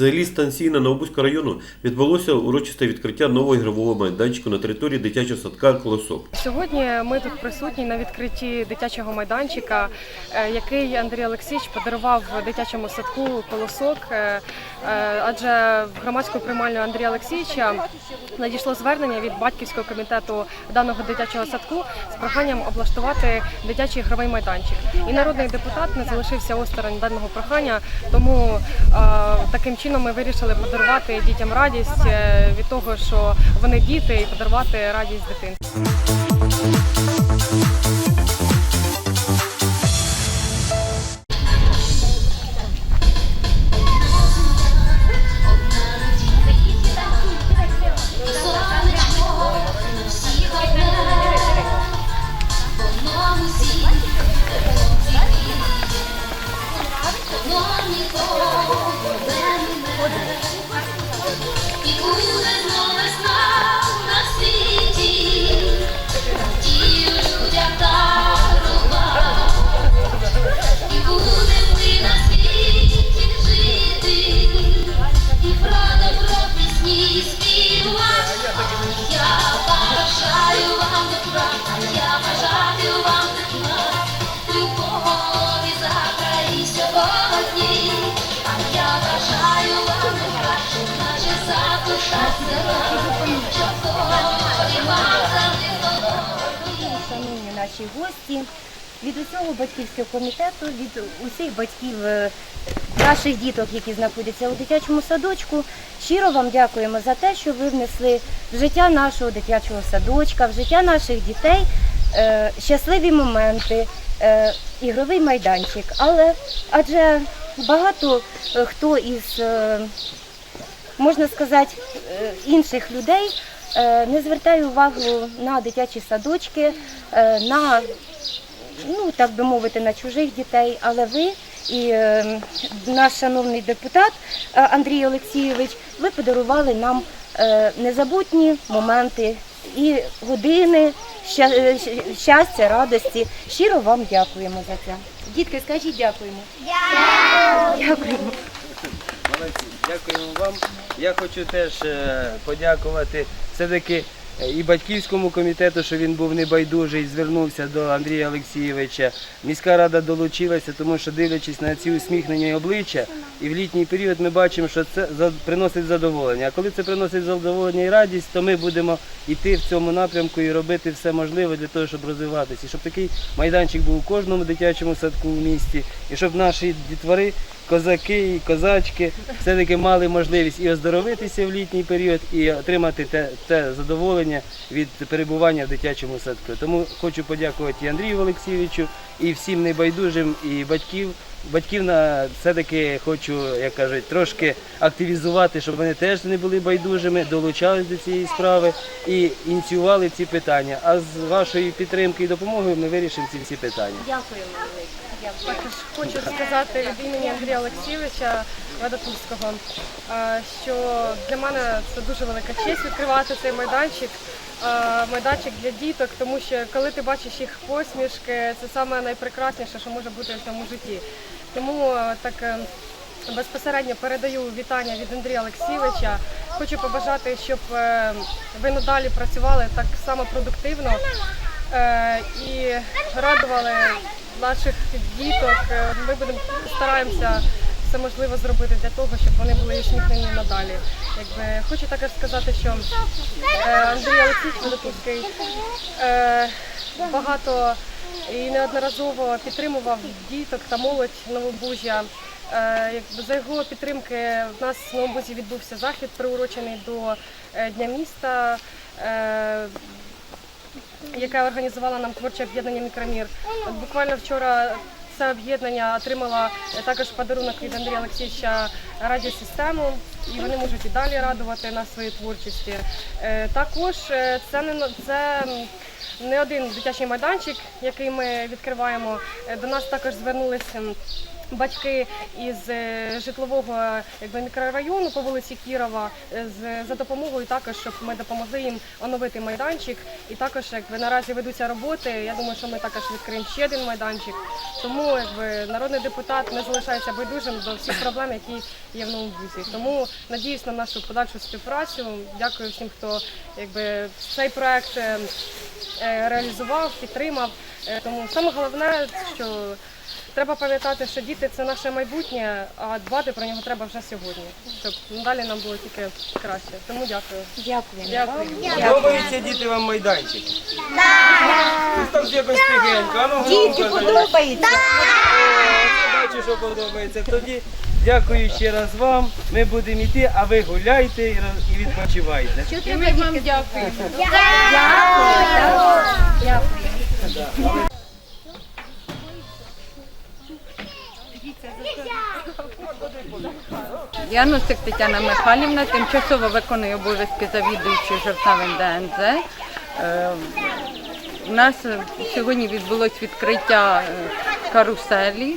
селі Станційна Новобузького району відбулося урочисте відкриття нового ігрового майданчику на території дитячого садка Колосок. Сьогодні ми тут присутні на відкритті дитячого майданчика, е, який Андрій Олексійович подарував дитячому садку колосок. е, е, Адже в громадську приймальню Андрія Олексійовича надійшло звернення від батьківського комітету даного дитячого садку з проханням облаштувати дитячий ігровий майданчик. І народний депутат не залишився осторонь даного прохання, тому таким чином ми вирішили подарувати дітям радість е, від того, що вони діти, і подарувати радість дитинства. Шановні наші гості, від усього батьківського комітету, від усіх батьків е, наших діток, які знаходяться у дитячому садочку, щиро вам дякуємо за те, що ви внесли в життя нашого дитячого садочка, в життя наших дітей е, щасливі моменти, е, ігровий майданчик. Але адже багато хто із можна сказати, е, інших людей е, не звертає увагу на дитячі садочки, е, на, ну так би мовити, на чужих дітей. Але ви і наш шановний депутат Андрій Олексійович, ви подарували нам незабутні моменти і години щастя, радості. Щиро вам дякуємо за це. Дітки, скажіть дякуємо. Дякуємо. Молодці, дякуємо вам. Я хочу теж е, подякувати все-таки і батьківському комітету, що він був небайдужий, звернувся до Андрія Олексійовича. Міська рада долучилася, тому що дивлячись на ці усміхнені обличчя, і в літній період ми бачимо, що це приносить задоволення. А коли це приносить задоволення і радість, то ми будемо йти в цьому напрямку і робити все можливе для того, щоб розвиватися. І щоб такий майданчик був у кожному дитячому садку в місті, і щоб наші дітвори козаки і козачки все-таки мали можливість і оздоровитися в літній період, і отримати те, те задоволення від перебування в дитячому садку. Тому хочу подякувати і Андрію Олексійовичу, і всім небайдужим, і батьків. Батьків на все-таки хочу, як кажуть, трошки активізувати, щоб вони теж не були байдужими, долучались до цієї справи і ініціювали ці питання. А з вашою підтримкою і допомогою ми вирішимо ці всі питання. Дякую. Також хочу сказати від імені Андрія Олексійовича Ведатурського, е, що для мене це дуже велика честь відкривати цей майданчик. е, Майданчик для діток, тому що коли ти бачиш їх посмішки, це саме найпрекрасніше, що може бути в цьому житті. Тому е, так безпосередньо передаю вітання від Андрія Олексійовича. Хочу побажати, щоб ви надалі працювали так само продуктивно і радували наших діток. Е, Ми будемо стараємося все можливе зробити для того, щоб вони були усміхнені надалі. Якби хочу також сказати, що е, Андрій Олексійович Великівський е, багато і неодноразово підтримував діток та молодь Новобужжя. За його підтримки в нас в Новобузі відбувся захід, приурочений до Дня міста. Яке організувало нам творче об'єднання Мікромір. От буквально вчора це об'єднання отримало е, також подарунок від Андрія Олексійовича радіосистему, і вони можуть і далі радувати нас своєю творчістю. Е, Також е, це не це не один дитячий майданчик, який ми відкриваємо. Е, До нас також звернулися батьки із е, житлового якби, мікрорайону по вулиці Кірова е, з, за допомогою також, щоб ми допомогли їм оновити майданчик. І також якби, наразі ведуться роботи. Я думаю, що ми також відкриємо ще один майданчик. Тому якби, народний депутат не залишається байдужим до всіх проблем, які є в новому. Тому надіюсь на нашу подальшу співпрацю. Дякую всім, хто якби, цей проект е, реалізував, підтримав. Тому саме головне, що треба пам'ятати, що діти це наше майбутнє, а дбати про нього треба вже сьогодні, щоб надалі нам було тільки краще. Тому дякую. Дякуємо. Дякую. Подобається діти вам майданчик? Так! Так якось тихенько. А ну, громко подобається. Бачу, що подобається. Тоді дякую ще раз вам. Ми будемо йти, а ви гуляйте і і відпочивайте. І ми вам дякуємо. Янусик Тетяна Михайлівна, тимчасово виконує обов'язки завідуючої жовтневим ДНЗ. Е, У нас сьогодні відбулось відкриття е, каруселі,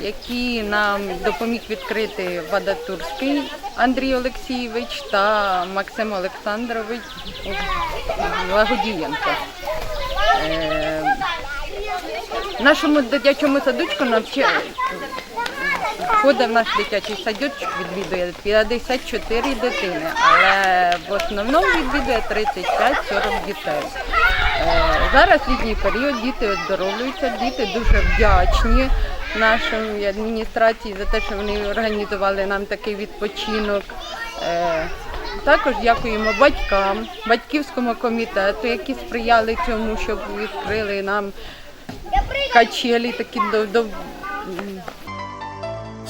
які нам допоміг відкрити Вадатурський Андрій Олексійович та Максим Олександрович Лагодієнко. Е, нашому дитячому садочку навчи... Ходить в наш дитячий садочок, відвідує 54 дитини, але в основному відвідує 35-40 дітей. Е, Зараз літній період, діти оздоровлюються, діти дуже вдячні нашій адміністрації за те, що вони організували нам такий відпочинок. Е, Також дякуємо батькам, батьківському комітету, які сприяли цьому, щоб відкрили нам качелі такі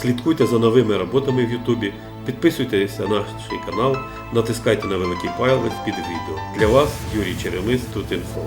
Слідкуйте за новими роботами в Ютубі, підписуйтесь на наш канал, натискайте на великий палець під відео. Для вас Юрій Черемис тут інфо.